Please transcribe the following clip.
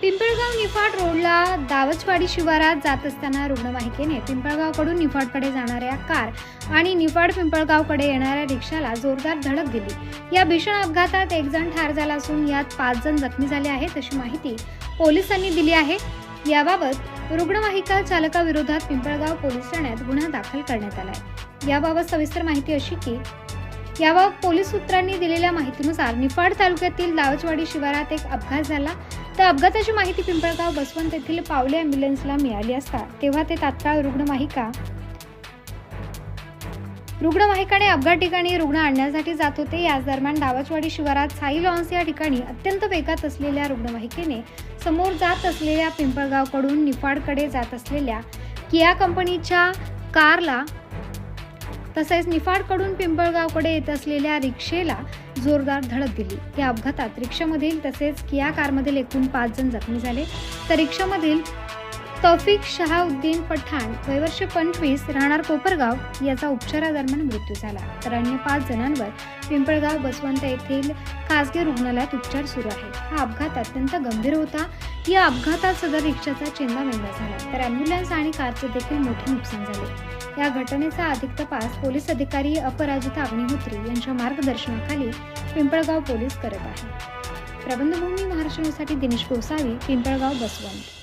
पिंपळगाव निफाड रोडला दावचवाडी शिवारात जात असताना रुग्णवाहिकेने पिंपळगावकडून निफाडकडे जाणाऱ्या कार आणि निफाड पिंपळगावकडे येणाऱ्या रिक्षाला जोरदार धडक दिली. या भीषण अपघातात एक जण ठार झाला असून यात पाच जण जखमी झाले आहेत अशी माहिती पोलिसांनी दिली आहे. याबाबत रुग्णवाहिका चालकाविरोधात पिंपळगाव पोलीस ठाण्यात गुन्हा दाखल करण्यात आलाय. याबाबत सविस्तर माहिती अशी की याबाबत पोलीस सूत्रांनी दिलेल्या माहितीनुसार निफाड तालुक्यातील दावचवाडी शिवारात एक अपघात झाला. तर अपघाताची माहिती पिंपळगाव बसवंत येथील पावले अँब्युलन्सला मिळाली असता तेव्हा ते तात्काळ रुग्णवाहिका रुग्णवाहिकाने अपघात ठिकाणी रुग्ण आणण्यासाठी जात होते. याच दरम्यान दावचवाडी शिवारात साई लॉन्स या ठिकाणी अत्यंत वेगात असलेल्या रुग्णवाहिकेने समोर जात असलेल्या पिंपळगावकडून निफाडकडे जात असलेल्या किया कंपनीच्या कारला तसेच निफाडकडून पिंपळगावकडे येत असलेल्या रिक्षेला जोरदार धडक दिली. या अपघातात रिक्षामधील तसेच किया कारमधील एकूण पाच जण जखमी झाले. तर रिक्षामधील तौफिक शहाउद्दीन पठाण वयवर्ष पंचवीस राहणार कोपरगाव याचा उपचारादरम्यान मृत्यू झाला. तर अन्य पाच जणांवर पिंपळगाव बसवंत येथील खासगी रुग्णालयात उपचार सुरू आहेत. हा अपघात अत्यंत गंभीर होता. या अपघातात सदर रिक्षाचा चेंदामेंदा झाला तर अँब्युलन्स आणि कारचे देखील मोठे नुकसान झाले. या घटनेचा अधिक तपास पोलीस अधिकारी अपराजिता अग्निहोत्री यांच्या मार्गदर्शनाखाली पिंपळगाव पोलीस करत आहे प्रबंधभूमी महाराष्ट्रासाठी दिनेश गोसावी पिंपळगाव बसवंत.